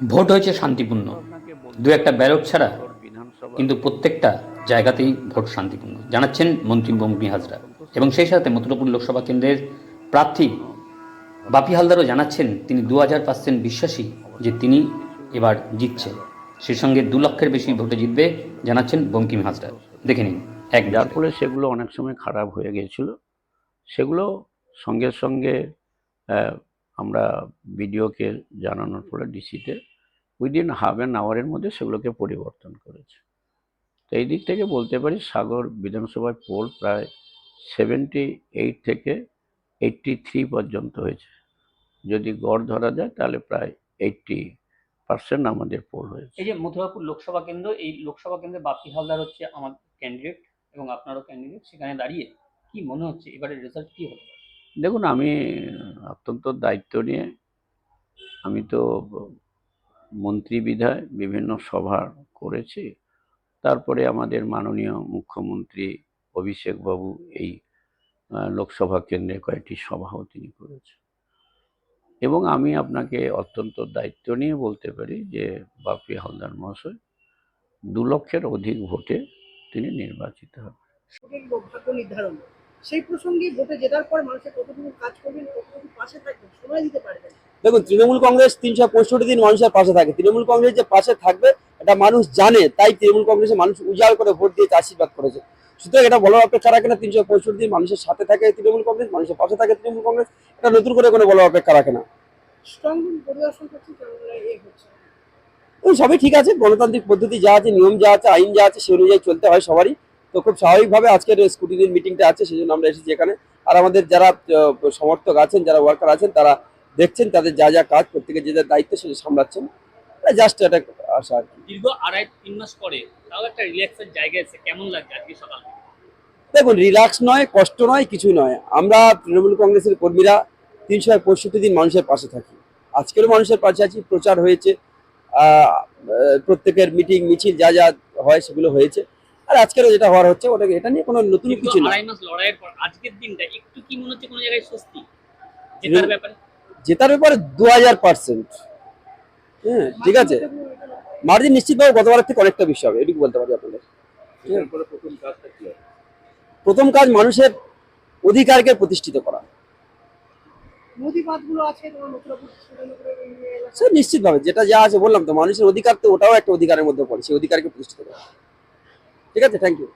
Vote হয়েছে শান্তিপূর্ণ। দু একটা ব্যালট ছাড়া কিন্তু প্রত্যেকটা জায়গাতেই ভোট শান্তিপূর্ণ। জানাচ্ছেন মন্ত্রী বঙ্গি হাজরা। এবং সেই সাথে মথুরাপুর লোকসভা কেন্দ্রের প্রার্থী বাপি হালদারও জানাচ্ছেন তিনি দু হাজার পার্সেন্ট বিশ্বাসী যে তিনি এবার জিতছেন। সেই সঙ্গে দু লক্ষের বেশি ভোটে জিতবে জানাচ্ছেন বঙ্কিম হাজরা। দেখে নিন এক যার ফলে সেগুলো অনেক সময় খারাপ হয়ে গিয়েছিল। সেগুলো সঙ্গে সঙ্গে আমরা বিডিওকে জানানোর ফলে ডিসিতে উইদিন হাফ অ্যান আওয়ারের মধ্যে সেগুলোকে পরিবর্তন করেছে। তো এই দিক থেকে বলতে পারি সাগর বিধানসভায় পোল প্রায় সেভেন্টি এইট থেকে এইট্টি থ্রি পর্যন্ত হয়েছে। যদি গড় ধরা যায় তাহলে প্রায় এইট্টি পার্সেন্ট আমাদের পোল হয়েছে। এই যে মথুরাপুর লোকসভা কেন্দ্র এই লোকসভা কেন্দ্রে বাপি হালদার হচ্ছে আমার ক্যান্ডিডেট এবং আপনারও ক্যান্ডিডেট সেখানে দাঁড়িয়ে কি মনে হচ্ছে? এবারে রেজাল্ট কী হবে? দেখুন আমি অত্যন্ত দায়িত্ব নিয়ে আমি তো মন্ত্রী বিধায় বিভিন্ন সভা করেছি। তারপরে আমাদের মাননীয় মুখ্যমন্ত্রী অভিষেক বাবু এই লোকসভা কেন্দ্রে কয়েকটি সভাও তিনি করেছেন। এবং আমি আপনাকে অত্যন্ত দায়িত্ব নিয়ে বলতে পারি যে বাপি হালদার মহাশয় দু লক্ষের অধিক ভোটে তিনি নির্বাচিত হবেন। সেই প্রসঙ্গে ভোটে জেতার পর মানুষের কতটুকু পাশে থাকবেন সময় দিতে পারবেন দেখুন, তৃণমূল কংগ্রেস তিনশো পঁয়ষট্টি দিন মানুষের পাশে থাকে। তৃণমূল কংগ্রেস যে পাশে থাকবে, এটা মানুষ জানে, তাই তৃণমূল কংগ্রেসের মানুষ উজাড় করে ভোট দিয়ে আশীর্বাদ করেছে। সুতরাং এটা বলার অপেক্ষা রাখে না, তিনশো পঁয়ষট্টি দিন মানুষের সাথে থাকে তৃণমূল কংগ্রেস, মানুষের পাশে থাকে তৃণমূল কংগ্রেস, এটা নতুন করে কোনো বলার অপেক্ষা রাখে না। সবই ঠিক আছে, গণতান্ত্রিক পদ্ধতি যা আছে, নিয়ম যা আছে, আইন যা আছে সেই অনুযায়ী চলতে হয় সবারই। তো খুব স্বাভাবিকভাবে আজকের স্কুটিনির মিটিংটা আছে, সেই জন্য আমরা এসেছি এখানে। আর আমাদের যারা সমর্থক আছেন, যারা ওয়ার্কার আছেন, তারা দেখছেন তাদের যা যা কাজ প্রত্যেকের যে যার দায়িত্ব সেটা সামলাচ্ছেন জাস্ট এটা আশা আর কি। দীর্ঘ আড়াই তিন মাস পরে তাও একটা রিল্যাক্সের জায়গা আছে কেমন লাগছে আজকে সকাল দেখুন রিল্যাক্স নয় কষ্ট নয় কিছুই নয়। আমরা তৃণমূল কংগ্রেসের কর্মীরা তিনশো পঁয়ষট্টি দিন মানুষের পাশে থাকি। আজকেরও মানুষের পাশে আছি প্রচার হয়েছে প্রত্যেকের মিটিং মিছিল যা যা হয় সেগুলো হয়েছে। আর আজকেরও যেটা হওয়ার হচ্ছে ওটাকে এটা নিয়ে কোনো নতুন কিছু না আড়াই মাস লড়াইয়ের পর আজকের দিনটা একটু কি মনে হচ্ছে কোনো জায়গায় স্বস্তি? জেতার ব্যাপারে? জেতার ব্যাপারে দু হাজার পার্সেন্ট হ্যাঁ ঠিক আছে। মার্জিন নিশ্চিতভাবে গতবারের থেকে অনেকটা বেশি হবে এটুকু বলতে পারি আপনাদের। প্রথম কাজ মানুষের অধিকারকে প্রতিষ্ঠিত করা। নদী বাঁধগুলো আছে তোমার মথুরাপুর সুরেন্দ্রপুরের এই এলাকায়। সে নিশ্চিতভাবে যেটা যা আছে বললাম তো মানুষের অধিকার তো ওটাও একটা অধিকারের মধ্যে পড়ে সেই অধিকারকে প্রতিষ্ঠিত করা। ঠিক আছে থ্যাংক ইউ